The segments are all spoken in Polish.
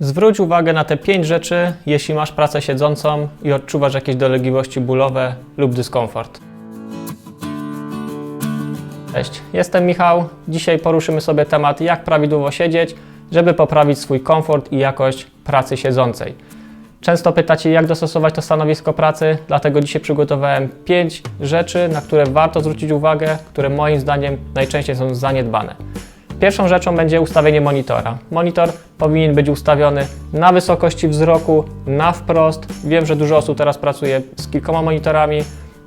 Zwróć uwagę na te pięć rzeczy, jeśli masz pracę siedzącą i odczuwasz jakieś dolegliwości bólowe lub dyskomfort. Cześć, jestem Michał. Dzisiaj poruszymy sobie temat, jak prawidłowo siedzieć, żeby poprawić swój komfort i jakość pracy siedzącej. Często pytacie, jak dostosować to stanowisko pracy, dlatego dzisiaj przygotowałem pięć rzeczy, na które warto zwrócić uwagę, które moim zdaniem najczęściej są zaniedbane. Pierwszą rzeczą będzie ustawienie monitora. Monitor powinien być ustawiony na wysokości wzroku, na wprost. Wiem, że dużo osób teraz pracuje z kilkoma monitorami,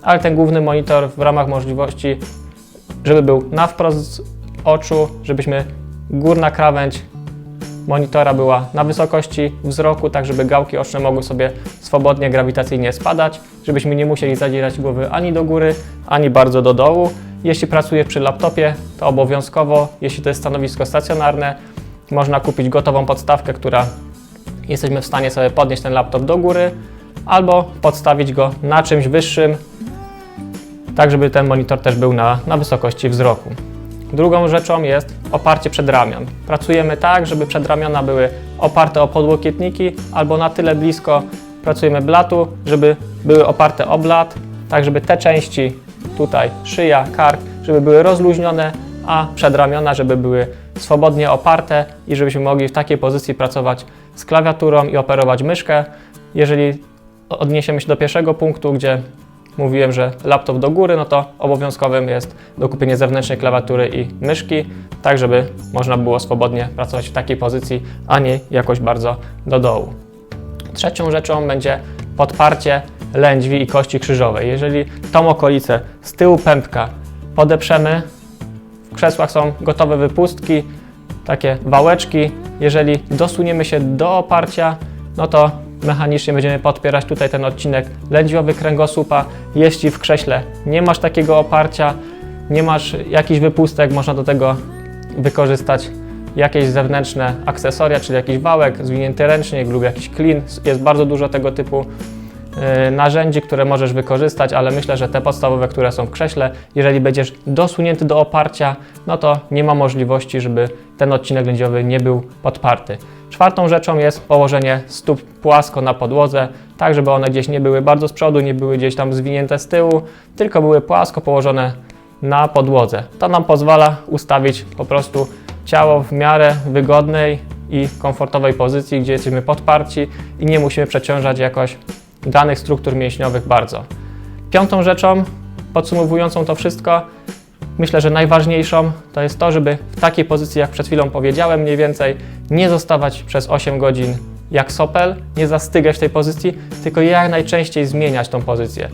ale ten główny monitor w ramach możliwości, żeby był na wprost z oczu, żebyśmy górna krawędź monitora była na wysokości wzroku, tak żeby gałki oczne mogły sobie swobodnie grawitacyjnie spadać, żebyśmy nie musieli zadzierać głowy ani do góry, ani bardzo do dołu. Jeśli pracuję przy laptopie, to obowiązkowo, jeśli to jest stanowisko stacjonarne, można kupić gotową podstawkę, która jesteśmy w stanie sobie podnieść ten laptop do góry, albo podstawić go na czymś wyższym, tak żeby ten monitor też był na, na wysokości wzroku. Drugą rzeczą jest oparcie przedramion. Pracujemy tak, żeby przedramiona były oparte o podłokietniki albo na tyle blisko pracujemy blatu, żeby były oparte o blat, tak żeby te części tutaj, szyja, kark, żeby były rozluźnione, a przedramiona, żeby były swobodnie oparte i żebyśmy mogli w takiej pozycji pracować z klawiaturą i operować myszkę. Jeżeli odniesiemy się do pierwszego punktu, gdzie mówiłem, że laptop do góry, no to obowiązkowym jest dokupienie zewnętrznej klawiatury i myszki, tak żeby można było swobodnie pracować w takiej pozycji, a nie jakoś bardzo do dołu. Trzecią rzeczą będzie podparcie lędźwi i kości krzyżowej. Jeżeli tą okolicę z tyłu pępka podeprzemy, w krzesłach są gotowe wypustki, takie wałeczki. Jeżeli dosuniemy się do oparcia, no to mechanicznie będziemy podpierać tutaj ten odcinek lędźwiowy kręgosłupa. Jeśli w krześle nie masz takiego oparcia, nie masz jakichś wypustek, można do tego wykorzystać jakieś zewnętrzne akcesoria, czyli jakiś wałek, zwinięty ręcznik lub jakiś klin. Jest bardzo dużo tego typu narzędzi, które możesz wykorzystać, ale myślę, że te podstawowe, które są w krześle, jeżeli będziesz dosunięty do oparcia, no to nie ma możliwości, żeby ten odcinek lędźwiowy nie był podparty. Czwartą rzeczą jest położenie stóp płasko na podłodze, tak żeby one gdzieś nie były bardzo z przodu, nie były gdzieś tam zwinięte z tyłu, tylko były płasko położone na podłodze. To nam pozwala ustawić po prostu ciało w miarę wygodnej i komfortowej pozycji, gdzie jesteśmy podparci i nie musimy przeciążać jakoś danych struktur mięśniowych bardzo. Piątą rzeczą, podsumowującą to wszystko, myślę, że najważniejszą to jest to, żeby w takiej pozycji, jak przed chwilą powiedziałem, mniej więcej nie zostawać przez 8 godzin jak sopel, nie zastygać w tej pozycji, tylko jak najczęściej zmieniać tą pozycję.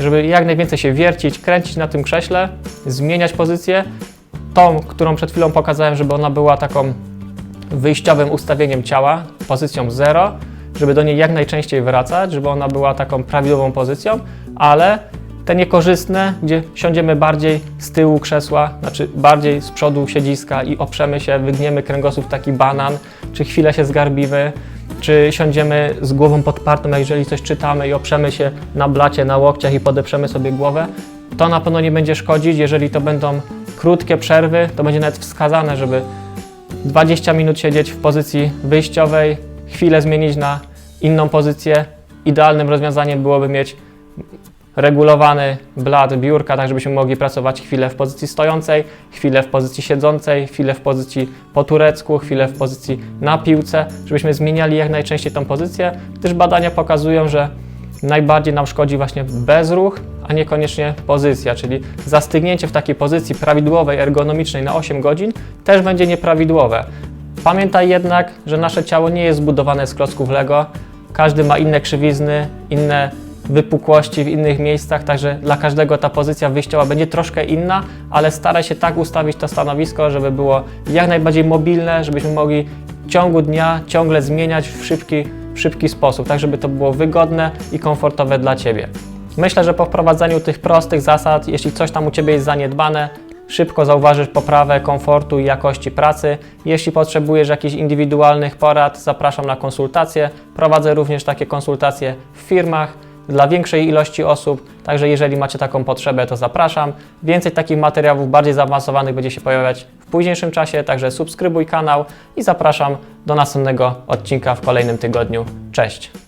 Żeby jak najwięcej się wiercić, kręcić na tym krześle, zmieniać pozycję, tą, którą przed chwilą pokazałem, żeby ona była taką wyjściowym ustawieniem ciała, pozycją 0, żeby do niej jak najczęściej wracać, żeby ona była taką prawidłową pozycją, ale te niekorzystne, gdzie siądziemy bardziej z tyłu krzesła, znaczy bardziej z przodu siedziska i oprzemy się, wygniemy kręgosłup taki banan, czy chwilę się zgarbimy, czy siądziemy z głową podpartą, jeżeli coś czytamy i oprzemy się na blacie, na łokciach i podeprzemy sobie głowę, to na pewno nie będzie szkodzić. Jeżeli to będą krótkie przerwy, to będzie nawet wskazane, żeby 20 minut siedzieć w pozycji wyjściowej, chwilę zmienić na inną pozycję. Idealnym rozwiązaniem byłoby mieć regulowany blat biurka, tak żebyśmy mogli pracować chwilę w pozycji stojącej, chwilę w pozycji siedzącej, chwilę w pozycji po turecku, chwilę w pozycji na piłce, żebyśmy zmieniali jak najczęściej tą pozycję, gdyż badania pokazują, że najbardziej nam szkodzi właśnie bezruch, a niekoniecznie pozycja, czyli zastygnięcie w takiej pozycji prawidłowej, ergonomicznej na 8 godzin też będzie nieprawidłowe. Pamiętaj jednak, że nasze ciało nie jest zbudowane z klocków Lego. Każdy ma inne krzywizny, inne wypukłości w innych miejscach, także dla każdego ta pozycja wyjściowa będzie troszkę inna, ale staraj się tak ustawić to stanowisko, żeby było jak najbardziej mobilne, żebyśmy mogli w ciągu dnia ciągle zmieniać w szybki, w szybki sposób, tak żeby to było wygodne i komfortowe dla Ciebie. Myślę, że po wprowadzeniu tych prostych zasad, jeśli coś tam u Ciebie jest zaniedbane, szybko zauważysz poprawę komfortu i jakości pracy. Jeśli potrzebujesz jakichś indywidualnych porad, zapraszam na konsultacje. Prowadzę również takie konsultacje w firmach. dla większej ilości osób. Także jeżeli macie taką potrzebę, to zapraszam. Więcej takich materiałów bardziej zaawansowanych będzie się pojawiać w późniejszym czasie, także subskrybuj kanał i zapraszam do następnego odcinka w kolejnym tygodniu. Cześć!